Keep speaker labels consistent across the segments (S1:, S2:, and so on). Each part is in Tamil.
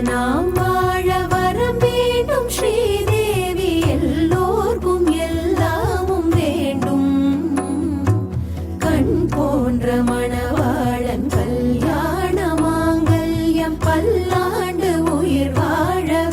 S1: நாம் வாழ வர வேண்டும். ஸ்ரீதேவி எல்லோர்க்கும் எல்லாமும் வேண்டும். கண் போன்ற மணவாளன் கல்யாண மாங்கல்யம் பல்லாண்டு உயிர் வாழ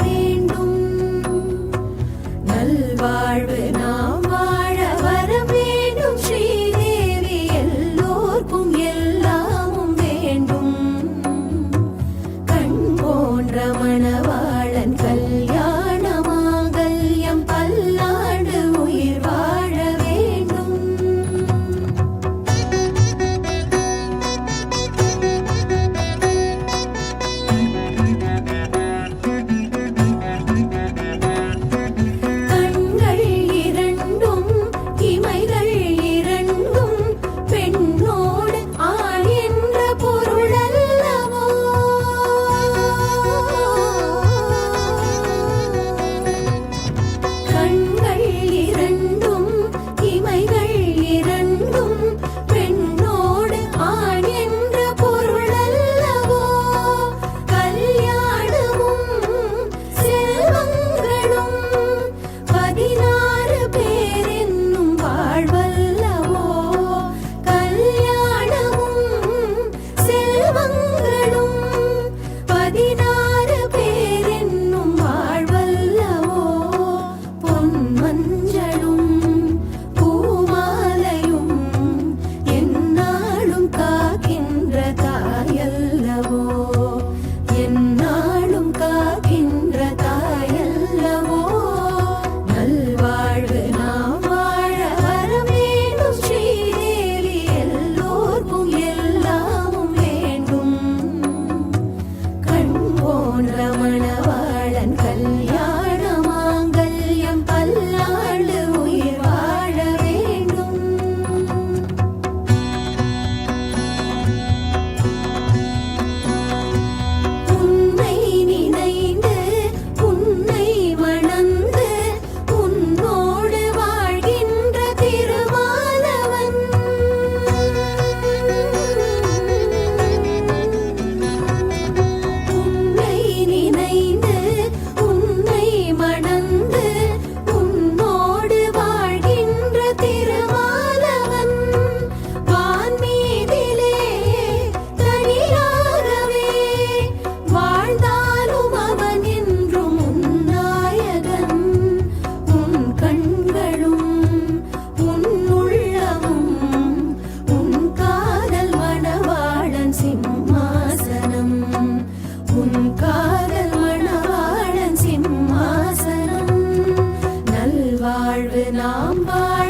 S1: வாழ்வு நாம் வாழ